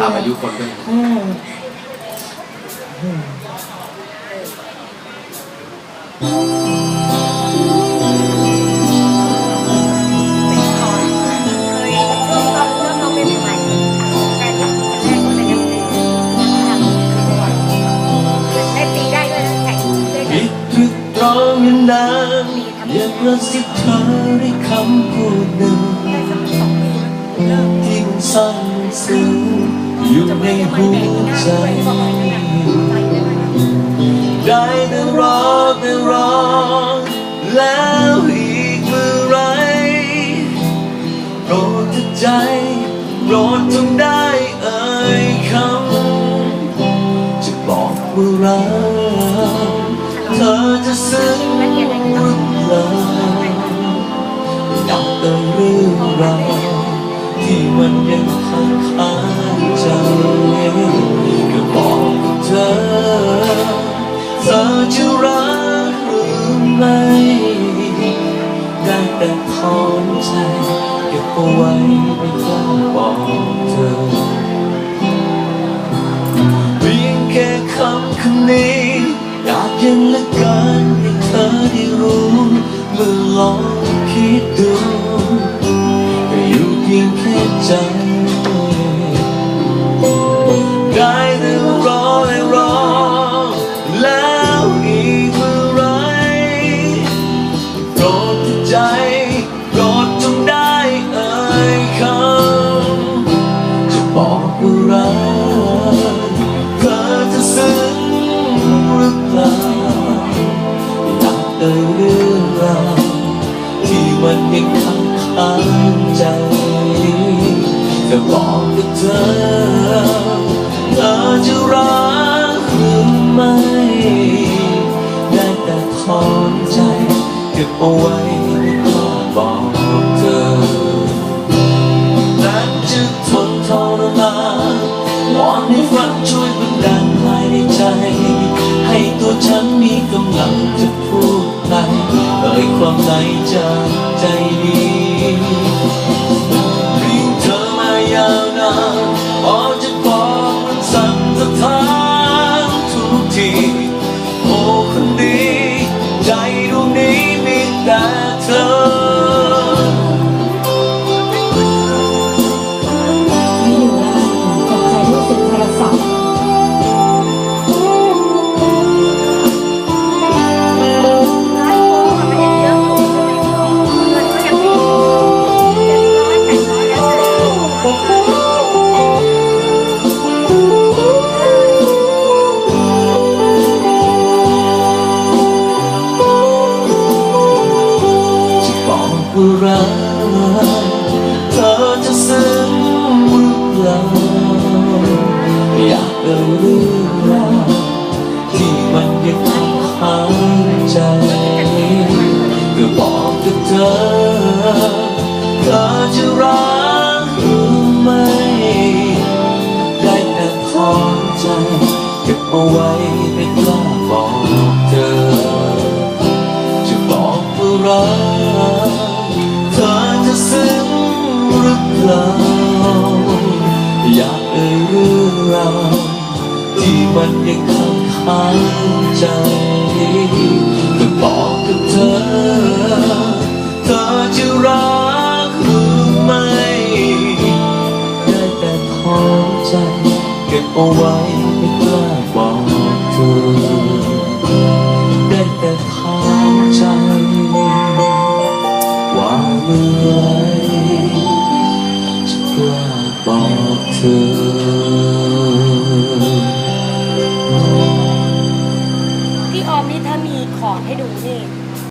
ตามอายุคนด้วยอืมอืมเป็นคอนเคยช่วงตอนเริ่มร้องเพลงใหม่ๆแฟนคลับคนแรกก็เลยยังเป็นทำคือวันได้ตีได้ด้วยนะแข่งด้วยกัคินดตรึกตรองอยู่นานอยากกระซิบเธอด้วยคำพูดหนึ่ง สักสองซ่อนซึ้งอยู่ในหัวใจได้แต่รอแต่รอแล้วอีกเมื่อไรโปรดใจโปรดจงได้เอ่ยคำจะบอกว่ารักเธอจะซึ้งหรือเปล่าอยากเอ่ยเรื่องราว มันยังค้างคาใจก็บอกกับเธอเธอจะรักหรือไม่ได้แต่ถอนใจเก็บเอาไว้ไม่กล้าบอกเธอเพียงแค่คำคำนี้อยากยังเหละกัน มันยังค้างใจจะบอกกับเธอ เธอจะรักหรือไม่ ได้แต่ถอนใจเก็บเอาไว้กล้าบอกเธอนั้นจะทนทรมานวอนให้ฝันช่วยบันดาลภายในใจ ให้ตัวฉันมีกำลังจะพูดในเอ่ยความในใจ ว่ารักเธอจะซึ้งหรือเปล่าอยากเอ่ยเรื่องราวที่มันยังค้างคาใจก็บอกกับเธอ เธอจะรักหรือไม่ ได้แต่ถอนใจเก็บเอาไว้ไม่กล้าบอกเธอ จะบอกว่ารัก หรือเปล่าอยากเอ่ยเรื่องราวที่มันยังค้างคาใจก็บอกกับเธอ เธอจะรักหรือไม่ได้แต่ถอใจ เก็บเอาไว้ไม่กล้าบอกเธอ